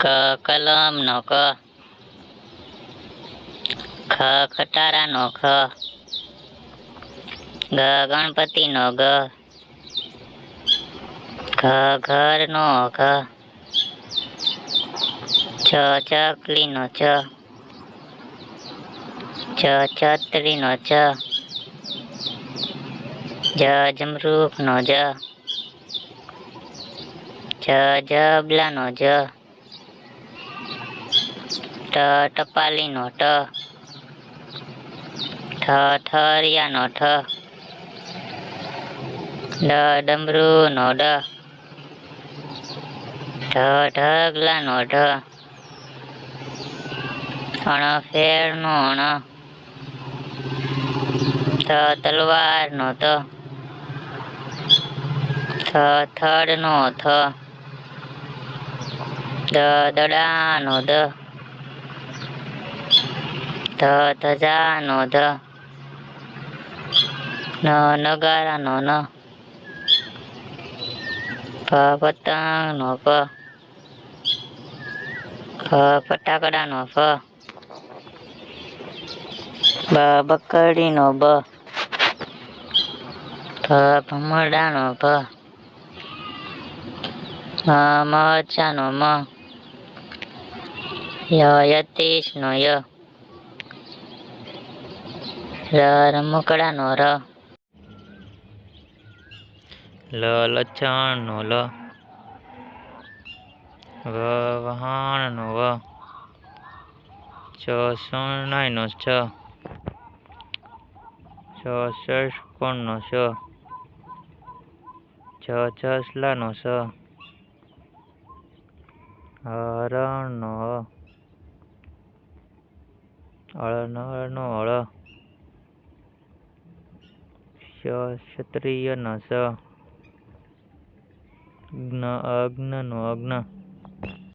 ક કલમનો ક ખ ખટારાનો ખ ગ ગણપતિનો ગ ઘ ઘરનો ઘ છ ચકલીનો છ છ છત્રીનો છ જ જમરૂખનો જ જ જબલાનો જ ટ, ટપાલીનો ટ. ઠ, ઠરિયાનો ઠ. ડ ડમરુનો ડ. ઢ, ઢગલાનો ઢ. અણ, ફેરનો અણ. ત તલવારનો ત. થ થડનો થ. દ, દડાનો દ. ધ ધજાનો ધ. ન, નગારાનો ન. પ પતંગનો પ ફ, ફટાકડાનો ફ. બ બકડીનો બ. ભ ભમરડાનો ભ મ, મરચાનો મ. ય, યતીશનો ય. ર રમકડાનો ર. લ લછણનો લ. વ, વહાણનો વ. ચ શરણાઈનો છ. છ ષષ્કોણનો छ છ, છસલાનો સ હરણનો અ અળનળનો અળ. શ ક્ષત્રિયનો સ જ્ઞ અગ્નનો અગ્ન.